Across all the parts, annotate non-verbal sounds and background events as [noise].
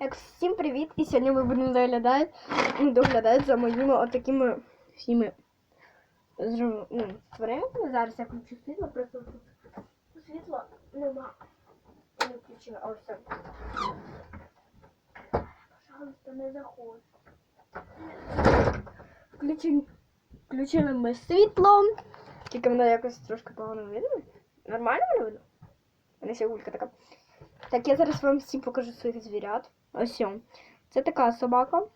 Так, всім привіт! І сьогодні ми будемо доглядати, доглядати за моїми отакими всіми ну, тваринками. Зараз я включу світло, просто тут світла нема. Не включила, а ось. Пожалуйста, не заходь. Включи, включили ми світло. Тільки воно якось трошки погано видно. Нормально воно видно? Мене ще така. Так, я зараз вам всім покажу своїх звірят. Ось. Це така собака.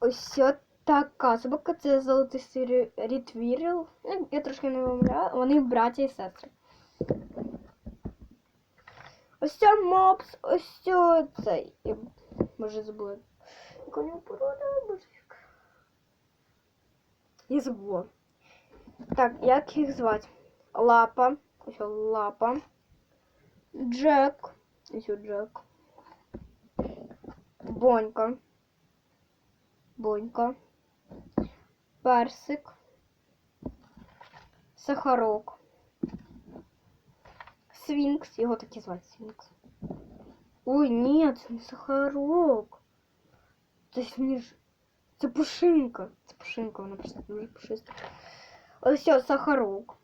Ось така собака. Це золотистий ре- рітвірл. Ну, Я трошки не вимовляю. Вони браття і сестри. Ось це мопс, ось це цей. Я, може забула. Яка у порода, боже. Я забула. Так, як їх звати? Лапа. Ось лапа. Джек. Ось о, Джек. Бонька. Бонька. Персик. Сахарок. Свінкс. Його так і звати Свінкс. Ой, ні, це не сахарок. Це ж мені ж. Це пушинка. Це пушинка, вона просто дуже пушиста. Ось о, сахарок.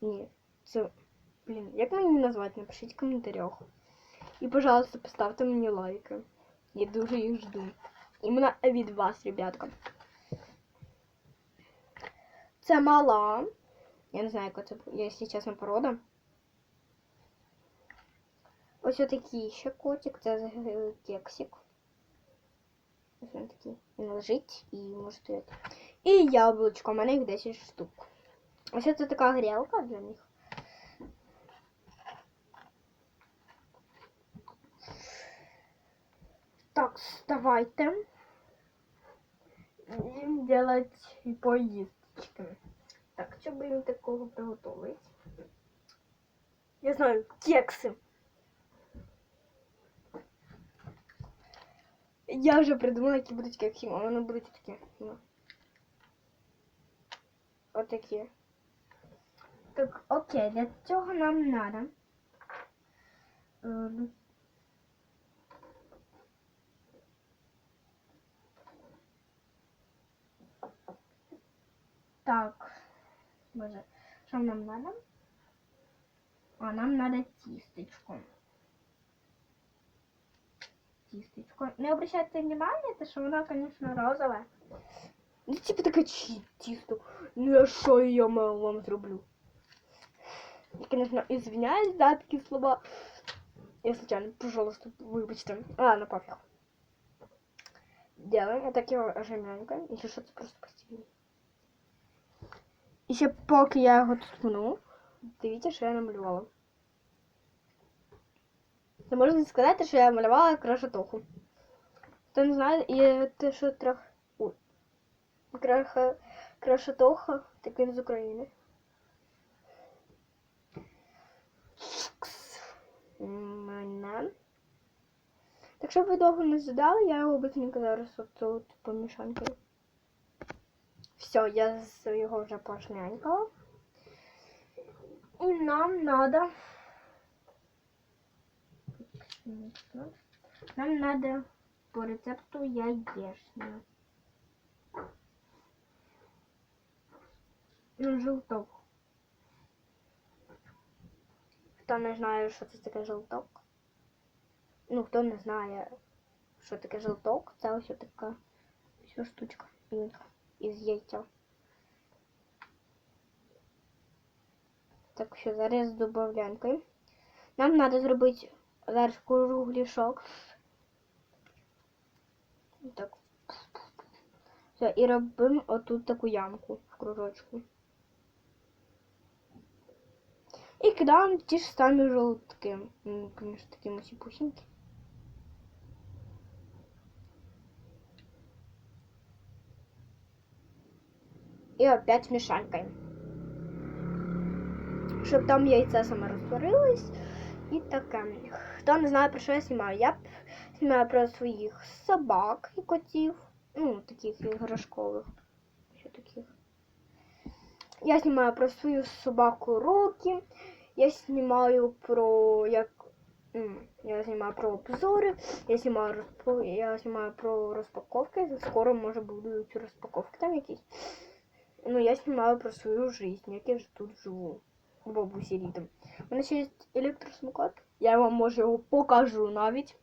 Ні, це. Блін, як мені назвати? Напишіть в коментарях. І, пожалуйста, поставте мені лайки. Я дуже їх жду. Іменно від вас, ребятка. Це мала. Я не знаю, яка це, якщо чесно, порода. Ось отакий ще котик, це кексик. Ось він такий. Він лежить і може стояти. І яблучко, у мене їх 10 штук. Ось це така грілка для них. Так, давайте будем делать поездочки. Так, что им такого приготовить? Я знаю, кексы. Я вже придумала, які будуть кекси, а вони будуть такі. Ну. Отакі. Так, окей, для цього нам надо. Так. Боже, що нам надо? А нам надо тістечко. Тістечко. Не обращайте внимания, то що вона, конечно, розове. Ну, типа таке чи тісто. Ну, я що я вам зроблю? Я, конечно, извиняюсь за такі слова. Я случайно, пожалуйста, вибачте. Ладно, пофиг. Делаем вот такие жемянка. Еще что-то просто постійно. І ще поки я його ткну, дивіться, що я намалювала. Це можна сказати, що я малювала крашотоху. Хто не знає, і те, що трох... Краха... Крашотоха, так він з України. Так щоб ви довго не задали, я його быстренько зараз от тут помішанкою. Все, я його вже пошнянькала. І нам надо. Нам надо по рецепту яєшню. Ну, желток. Хто не знає, що це таке желток? Ну, хто не знає, що таке желток, це ось така ось штучка. Із яйця. Так що зараз з добавлянкою. Нам треба зробити зараз кругляшок. Так. Все, і робимо отут таку ямку в кружочку. І кидаємо ті ж самі жовтки. Ну, Звісно, такі масіпусінькі. І опять мішанькаємо. Щоб там яйця саме розтворились. І таке. Хто не знає, про що я знімаю? Я знімаю про своїх собак і котів. Ну, таких іграшкових. Що таких? Я знімаю про свою собаку Рокі. Я знімаю про як Я знімаю про обзори, я знімаю, я знімаю про розпаковки. Скоро може будуть розпаковки там якісь. Ну, я знімаю про свою жизнь, як я ж тут живу. У бабусі літом. У мене ще є електросамокат. Я вам може його покажу навіть.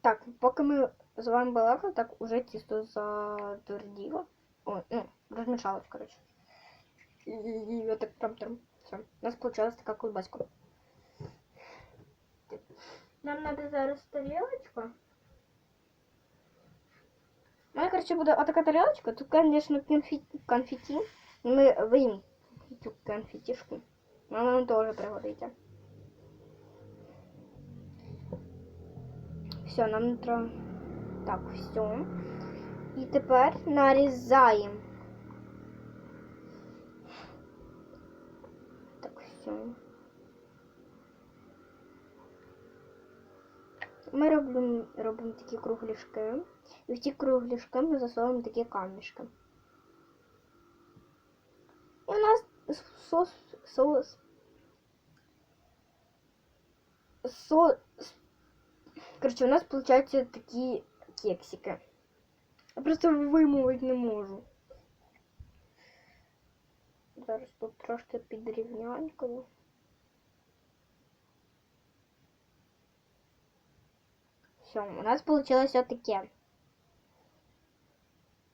Так, поки ми з вами балакали, так уже тісто затверділо. Ой, ну, розмішалось, коротше. І, і, і отак прям там. Все. У нас получилась така колбаска. Нам надо зараз тарелочка. Мене, коротше, буде отака тарелочка. Тут, конфеті. конфеті. Ми виймемо цю конфетішку. Вона нам теж пригодиться. Все, нам треба. Так, все. І тепер нарізаємо. Так, все. Ми робимо, робимо такі кругляшки. І в ті кругляшки ми засовуємо такі камішки. І у нас сос, соус, со, короче, у нас получаются такие кексики. Я просто вимовити не можу. Зараз тут трошки підрівнянькою. Все, у нас получилось таке.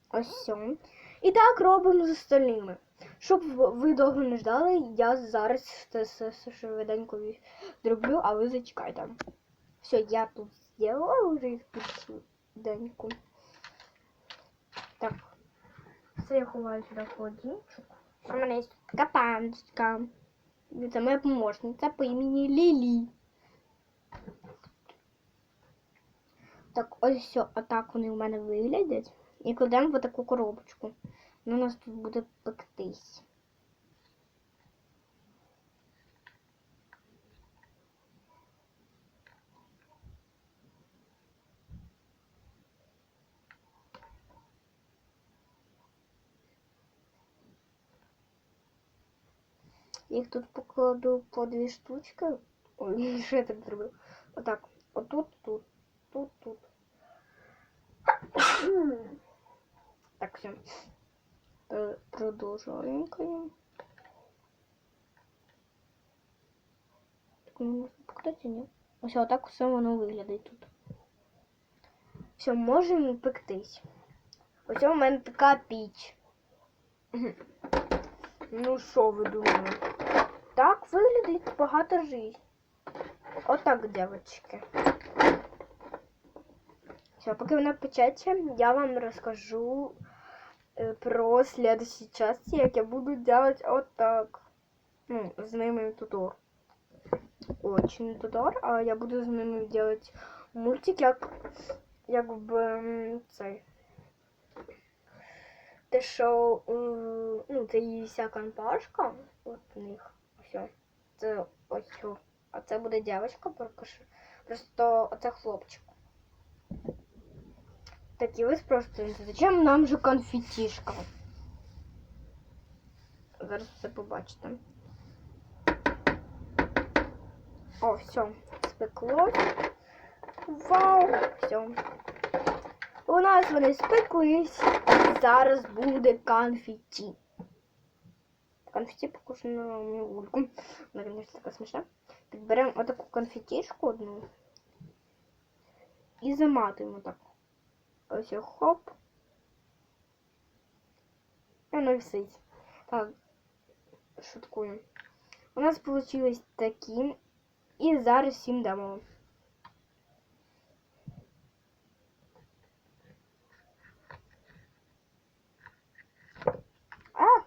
Ось все. І так робимо з остальними. Щоб ви довго не ждали, я зараз це швиденько зроблю, а ви зачекайте. Все, я тут зробила вже їх швиденько. Так. Все я ховаю сюди холодильничок. У мене є така паночка. Це моя помощниця по імені Лілі. Так, ось все, отак вони у мене виглядять. І кладемо в таку коробочку. Ну, у нас тут буде пектись. Їх тут покладу по дві штучки. Ой, [laughs] що я так зробив? Отак. Отут, тут, тут, тут. Так, все. Продовжуємо. Так, не можна покрити, ні? Ось отак все воно виглядає тут. Все, можемо пектись. Ось у мене така піч. Ну що ви думаєте? Так виглядить багато життя. Отак, дівчатки. Все, поки вона печеться, я вам розкажу э, про следующей части, як я буду делать вот так. Ну, з ними тутор. Очень тутор, а я буду з ними делать мультик, як якби м, цей. Те, що ну, це її вся компашка, от у них. Все. Це ось. А це буде дівчинка, просто оце хлопчик. Так, и вы спросите, зачем нам же конфетишка? Зараз все побачите. О, все, спеклось. Вау! Все. У нас вони спеклись. Зараз буде конфеті. Конфеті покушаю на мою ульку. Вона, конечно, така смішна. Так, беремо отаку конфетішку одну і заматуємо так. Ось хоп. І воно висить. Так, шуткую. У нас получилось такі. І зараз всім дамо. А!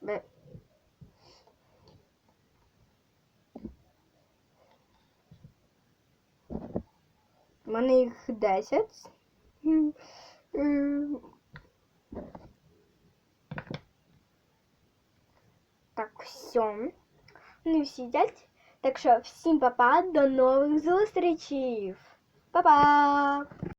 Бе. У мене їх 10. Так, все. Ну всі їдять. Так що всім па-па, до нових зустрічей. Па-па!